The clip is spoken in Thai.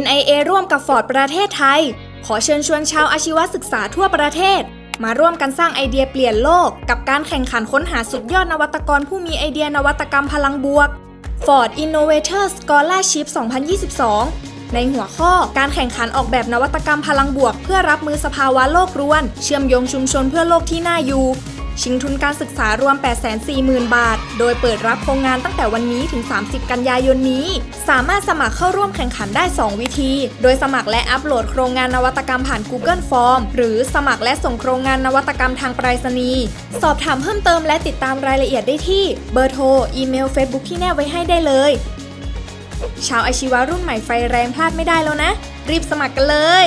NIA ร่วมกับ Ford ประเทศไทย ขอเชิญชวนชาวอาชีวศึกษาทั่วประเทศ มาร่วมกันสร้างไอเดียเปลี่ยนโลก กับการแข่งขันค้นหาสุดยอดนวัตกรผู้มีไอเดียนวัตกรรมพลังบวก Ford Innovator Scholarship 2022 ในหัวข้อการแข่งขันออกแบบนวัตกรรมพลังบวก เพื่อรับมือสภาวะโลกรวน เชื่อมโยงชุมชนเพื่อโลกที่น่าอยู่ ชิงทุนการศึกษารวม 840,000 บาท โดยเปิดรับโครงงานตั้งแต่วันนี้ถึง 30 กันยายนนี้ สามารถสมัครเข้าร่วมแข่งขันได้ 2 วิธี โดยสมัครและอัปโหลดโครงงานนวัตกรรมผ่าน Google Form หรือสมัครและส่งโครงงานนวัตกรรมทางไปรษณีย์ สอบถามเพิ่มเติมและติดตามรายละเอียดได้ที่เบอร์โทร อีเมล Facebook ที่แนบไว้ให้ได้เลย ชาวอาชีวะรุ่นใหม่ไฟแรงพลาดไม่ได้แล้วนะ รีบสมัครกันเลย